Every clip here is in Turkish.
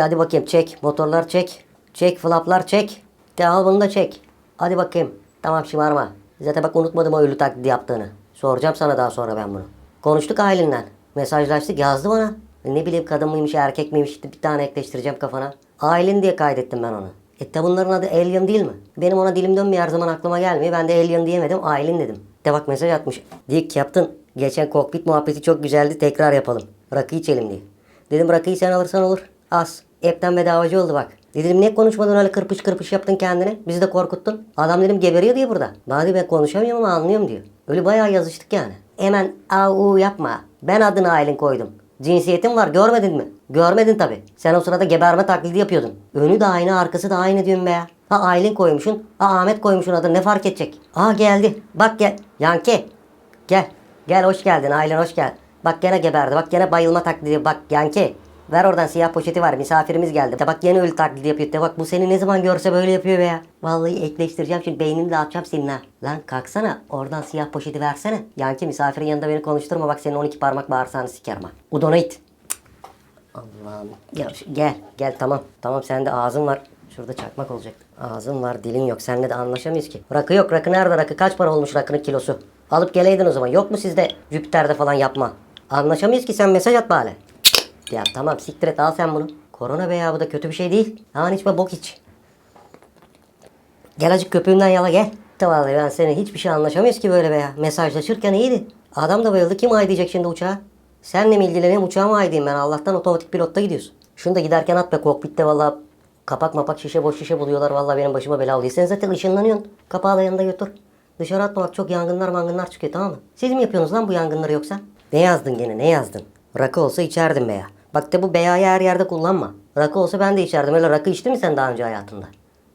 Hadi bakayım çek. Motorlar çek. Çek flaplar çek. De al bunu da çek. Hadi bakayım. Tamam şımarma. Zaten bak unutmadım o ölü taklidi yaptığını. Soracağım sana daha sonra ben bunu. Konuştuk ailenle. Mesajlaştık yazdı bana. Ne bileyim kadın mıymış erkek miymiş bir tane ekleştireceğim kafana. Aylin diye kaydettim ben onu. E de bunların adı Alien değil mi? Benim ona dilim dönmüyor her zaman aklıma gelmiyor. Ben de Alien diyemedim Aylin dedim. De bak mesaj atmış. Dik yaptın. Geçen kokpit muhabbeti çok güzeldi tekrar yapalım. Rakı içelim diye. Dedim rakıyı sen alırsan olur. Az. Hepten bedavacı oldu bak. Dedim ne konuşmadın öyle kırpış kırpış yaptın kendini. Bizi de korkuttun. Adam dedim geberiyor diye burada. Bana diyor, ben konuşamıyorum ama anlıyorum diyor. Öyle bayağı yazıştık yani. Hemen au yapma. Ben adını Aylin koydum. Cinsiyetin var görmedin mi? Görmedin tabi. Sen o sırada geberme taklidi yapıyordun. Önü de aynı arkası da aynı diyorum be ya. Ha Aylin koymuşsun. Ha Ahmet koymuşsun adını ne fark edecek? Aa geldi. Bak gel. Yanke. Gel. Gel hoş geldin Aylin hoş geldin. Bak gene geberdi. Bak gene bayılma taklidi. Bak Yanke. Ver oradan siyah poşeti var. Misafirimiz geldi. De bak yine ölü taklidi yapıyor. De bak bu seni ne zaman görse böyle yapıyor be ya. Vallahi ekleştireceğim şimdi beynini dağıtacağım senin ha. Lan kalksana. Oradan siyah poşeti versene. Yanke misafirin yanında beni konuşturma. Bak senin 12 parmak bağırsağını sikerim ha. Udona it. Allah'ım. Ya gel gel tamam. Tamam sende ağzın var. Şurada çakmak olacak. Ağzın var dilin yok. Seninle de anlaşamayız ki. Rakı yok. Rakı nerede rakı? Kaç para olmuş rakının kilosu? Alıp geleydin o zaman. Yok mu sizde Jüpiter'de falan yapma? Anlaşamayız ki sen mesaj at bari. Ya tamam siktir et al sen bunu. Korona be ya bu da kötü bir şey değil. Aman içme bok iç. Gel acık köpüğümden yala gel. Vallahi ben seni hiçbir şey anlaşamıyoruz ki böyle be ya. Mesajlaşırken iyiydi. Adam da bayıldı. Kim ay şimdi uçağa? Senle mi ilgileneyim uçağa mı ay ben? Allah'tan otomatik pilotta gidiyorsun. Şunu da giderken at be kokpitte vallahi kapak mapak şişe boş şişe buluyorlar. Vallahi benim başıma bela oluyor. Sen zaten ışınlanıyorsun. Kapağı da yanında götür. Dışarı atma çok yangınlar mangınlar çıkıyor tamam mı? Siz mi yapıyorsunuz lan bu yangınları yoksa? Ne yazdın gene ne yazdın? Rakı olsa içerdim be ya. Bak de bu beyayı her yerde kullanma. Rakı olsa ben de içerdim. Öyle rakı içtin mi sen daha önce hayatında?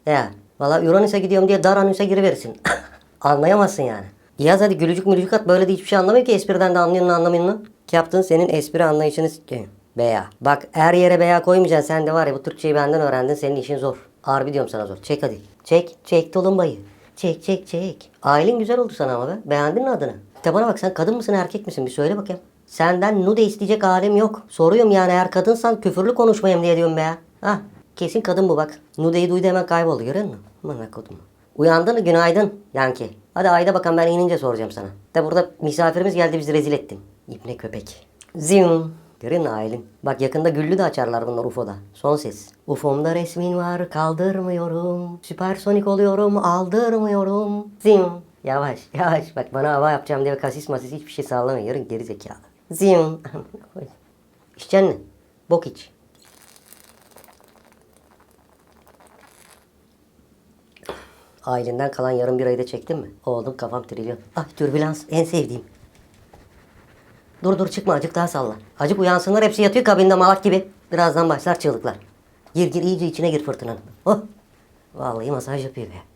Ya valla Uranüs'e gidiyorum diye Daranüs'e giriverirsin. Anlayamazsın yani. Yaz hadi gülücük mülücük at böyle de hiçbir şey anlamıyor ki espriden de anlıyorsun anlamıyorsun. Yaptığın senin espri anlayışını sikeyim. Beya. Bak her yere beya koymayacaksın. Sen de var ya bu Türkçeyi benden öğrendin. Senin işin zor. Harbi diyorum sana zor. Çek hadi. Çek. Çek tulumbayı. Çek çek çek. Ailen güzel oldu sana ama be. Beğendin mi adını? Bana bak sen kadın mısın erkek misin? Bir söyle bakayım. Senden nude isteyecek halim yok. Soruyorum yani eğer kadınsan küfürlü konuşmayayım diye diyorum be ya. Hah kesin kadın bu bak. Nudeyi duydu hemen kayboldu görüyor musun? Aman kodum. Uyandın mı? Günaydın Yanki. Hadi ayda bakalım ben inince soracağım sana. De burada misafirimiz geldi bizi rezil ettin. İbne köpek. Zim. Görün Aylin. Bak yakında güllü de açarlar bunlar UFO'da. Son ses. UFO'mda resmin var kaldırmıyorum. Süpersonik oluyorum aldırmıyorum. Zim. Yavaş yavaş. Bak bana hava yapacağım diye kasis masis hiçbir şey sağlamıyor. Yarın geri zekalı. Zim. İçeceksin mi? Bok iç. Ailenden kalan yarım bir ayda çektin mi? Oğlum kafam trilyon. Ah türbülans en sevdiğim. Dur dur çıkma acık daha salla. Acık uyansınlar hepsi yatıyor kabinde malak gibi. Birazdan başlar çığlıklar. Gir gir iyice içine gir fırtınanın. Oh. Vallahi masaj yapıyor be.